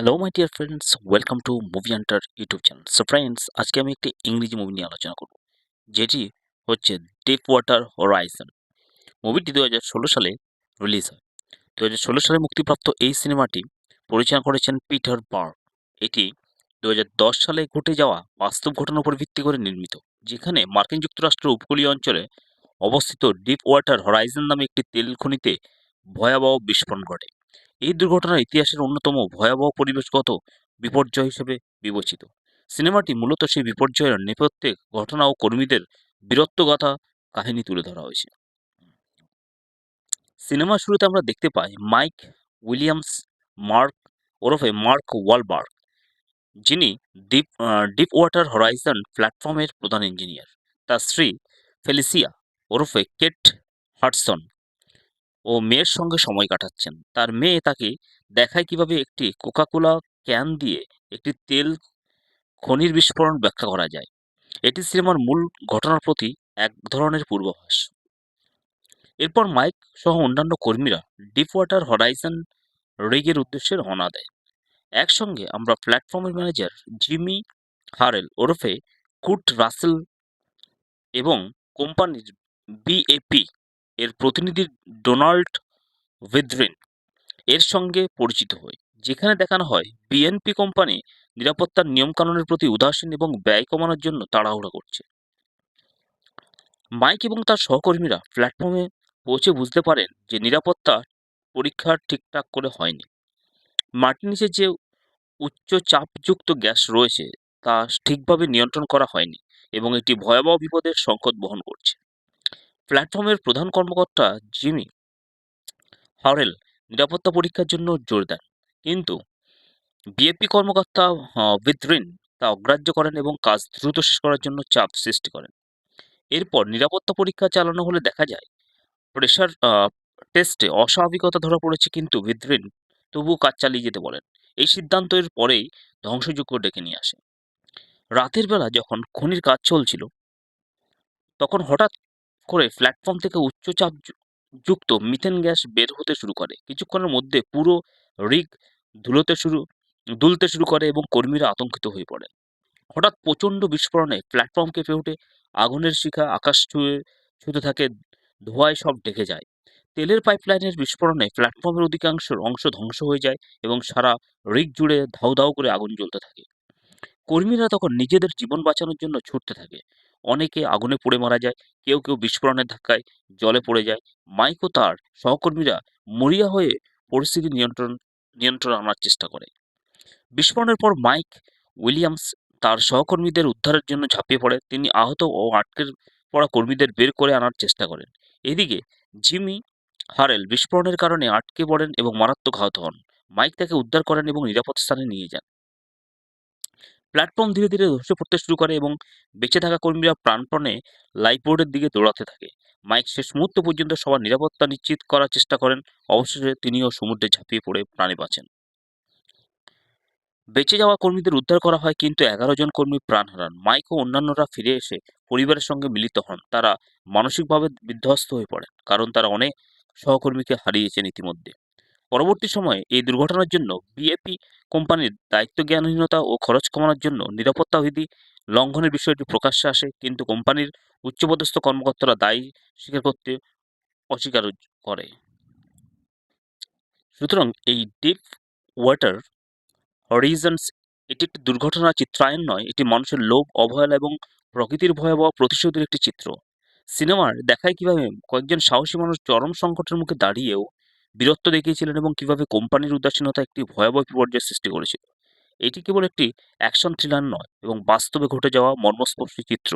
Hello my dear friends welcome to movie hunter YouTube channel so friends আজকে আমি একটি ইংরেজি মুভি নিয়ে আলোচনা করব, যেটি হচ্ছে ডিপ ওয়াটার হরাইজন মুভিটি দু হাজার ষোলো সালে রিলিজ হয়। দু হাজার ষোলো সালে মুক্তিপ্রাপ্ত এই সিনেমাটি পরিচালনা করেছেন পিটার পার্ক এটি দু হাজার দশ সালে ঘটে যাওয়া বাস্তব ঘটনার উপর ভিত্তি করে নির্মিত, যেখানে মার্কিন যুক্তরাষ্ট্রের উপকূলীয় অঞ্চলে অবস্থিত ডিপ ওয়াটার হরাইজন নামে একটি তেল খনিতে ভয়াবহ বিস্ফোরণ ঘটে। এই দুর্ঘটনা ইতিহাসের অন্যতম ভয়াবহ পরিবেশগত বিপর্যয় হিসেবে বিবেচিত। সিনেমাটি মূলত সেই বিপর্যয়ের নেপথ্যে ঘটনা ও কর্মীদের বীরত্বগাথা কাহিনী তুলে ধরা হয়েছে। সিনেমার শুরুতে আমরা দেখতে পাই মাইক উইলিয়ামস মার্ক ওরফে মার্ক ওয়ালবার্গ, যিনি ডিপ ডিপ ওয়াটার হরাইজন প্ল্যাটফর্মের প্রধান ইঞ্জিনিয়ার। তার স্ত্রী ফেলিসিয়া ওরফে কেট হাটসন ও মেয়ের সঙ্গে সময় কাটাচ্ছেন। তার মেয়ে তাকে দেখায় কীভাবে একটি কোকাকোলা ক্যান দিয়ে একটি তেল খনির বিস্ফোরণ ব্যাখ্যা করা যায়। এটি সিনেমার মূল ঘটনার প্রতি এক ধরনের পূর্বাভাস। এরপর মাইক সহ অন্যান্য কর্মীরা ডিপ ওয়াটার হরাইজন রিগের উদ্দেশ্যে রওনা দেয়। একসঙ্গে আমরা প্ল্যাটফর্মের ম্যানেজার জিমি হারেল ওরফে কুট রাসেল এবং কোম্পানির বিএপি এর প্রতিনিধি ডোনাল্ড ভিদ্রিন এর সঙ্গে পরিচিত হই, যেখানে দেখানো হয় বিএনপি কোম্পানি নিরাপত্তার নিয়মকানুনের প্রতি উদাসীন এবং ব্যয় কমানোর জন্য তাড়াহুড়া করছে। মাইক এবং তার সহকর্মীরা প্ল্যাটফর্মে পৌঁছে বুঝতে পারেন যে নিরাপত্তা পরীক্ষা ঠিকঠাক করে হয়নি। মাটির নিচে যে উচ্চ চাপযুক্ত গ্যাস রয়েছে, তা ঠিকভাবে নিয়ন্ত্রণ করা হয়নি এবং একটি ভয়াবহ বিপদের সংকট বহন করছে। প্ল্যাটফর্মের প্রধান কর্মকর্তা জিমি হরেল নিরাপত্তা পরীক্ষার জন্য জোর দেন। কিন্তু বিএপি কর্মকর্তা বিদ্রিন তা অগ্রাহ্য করেন এবং কাজ দ্রুত শেষ করার জন্য চাপ সৃষ্টি করেন। এরপর নিরাপত্তা পরীক্ষা চালানো হলে দেখা যায়, প্রেশার টেস্টে অস্বাভাবিকতা ধরা পড়েছে কিন্তু বিদ্রিন তবুও কাজ চালিয়ে যেতে বলেন। এই সিদ্ধান্তের পরেই ধ্বংসযজ্ঞ ডেকে নিয়ে আসে। রাতের বেলা যখন খনির কাজ চলছিল, তখন হঠাৎ করে প্ল্যাটফর্ম থেকে উচ্চচাপ যুক্ত মিথেন গ্যাস বের হতে শুরু করে। কিছুক্ষণের মধ্যে পুরো রিগ ধুলোতে শুরু, দুলতে শুরু করে এবং কর্মীরা আতঙ্কিত হয়ে পড়ে। হঠাৎ প্রচণ্ড বিস্ফোরণে প্ল্যাটফর্ম কেঁপে ওঠে, আগুনের শিখা, আকাশ ছুঁয়ে, ছুঁতে থাকে, ধোঁয়ায় সব ঢেকে যায়। তেলের পাইপলাইনের বিস্ফোরণে প্ল্যাটফর্মের অধিকাংশ অংশ ধ্বংস হয়ে যায় এবং সারা রিগ জুড়ে ধাউ ধাউ করে আগুন জ্বলতে থাকে। কর্মীরা তখন নিজেদের জীবন বাঁচানোর জন্য ছুটতে থাকে। অনেকে আগুনে পুড়ে মারা যায়, কেউ কেউ বিস্ফোরণের ধাক্কায় জলে পড়ে যায়। মাইক ও তার সহকর্মীরা মরিয়া হয়ে পরিস্থিতি নিয়ন্ত্রণ নিয়ন্ত্রণ আনার চেষ্টা করে। বিস্ফোরণের পর মাইক উইলিয়ামস তার সহকর্মীদের উদ্ধারের জন্য ঝাঁপিয়ে পড়ে। তিনি আহত ও আটকে পড়া কর্মীদের বের করে আনার চেষ্টা করেন। এদিকে জিমি হারেল বিস্ফোরণের কারণে আটকে পড়েন এবং মারাত্মক আহত হন। মাইক তাকে উদ্ধার করেন এবং নিরাপদ স্থানে নিয়ে যান। প্ল্যাটফর্ম ধীরে ধীরে ধসে পড়তে শুরু করে এবং বেঁচে থাকা কর্মীরা প্রাণপণে লাইফবোর্ডের দিকে দৌড়াতে থাকে। মাইক শেষ মুহূর্ত পর্যন্ত সবার নিরাপত্তা নিশ্চিত করার চেষ্টা করেন। অবশেষে তিনিও সমুদ্রে ঝাঁপিয়ে পড়ে প্রাণে বাঁচেন। বেঁচে যাওয়া কর্মীদের উদ্ধার করা হয় কিন্তু এগারো জন কর্মী প্রাণ হারান। মাইক ও অন্যান্যরা ফিরে এসে পরিবারের সঙ্গে মিলিত হন। তারা মানসিকভাবে বিধ্বস্ত হয়ে পড়েন কারণ তারা অনেক সহকর্মীকে হারিয়েছেন ইতিমধ্যে। পরবর্তী সময়ে এই দুর্ঘটনার জন্য বিএপি কোম্পানির দায়িত্ব জ্ঞানহীনতা ও খরচ কমানোর জন্য নিরাপত্তা বিধি লঙ্ঘনের বিষয়টি প্রকাশ্যে আসে, কিন্তু কোম্পানির উচ্চপদস্থ কর্মকর্তারা দায়ী স্বীকার করতে অস্বীকার করে। সুতরাং এই ডিপ ওয়াটার হরিজনস এটি একটি দুর্ঘটনা চিত্রায়ন নয়, এটি মানুষের লোভ, অবহেলা এবং প্রকৃতির ভয়াবহ প্রতিশোধের একটি চিত্র। সিনেমার দেখায় কীভাবে কয়েকজন সাহসী মানুষ চরম সংকটের মুখে দাঁড়িয়েও বীরত্ব দেখিয়েছিলেন এবং কীভাবে কোম্পানির উদাসীনতা একটি ভয়াবহ বিপর্যয়ের সৃষ্টি করেছিল। এটি কেবল একটি অ্যাকশন থ্রিলার নয় এবং বাস্তবে ঘটে যাওয়া মর্মস্পর্শী চিত্র।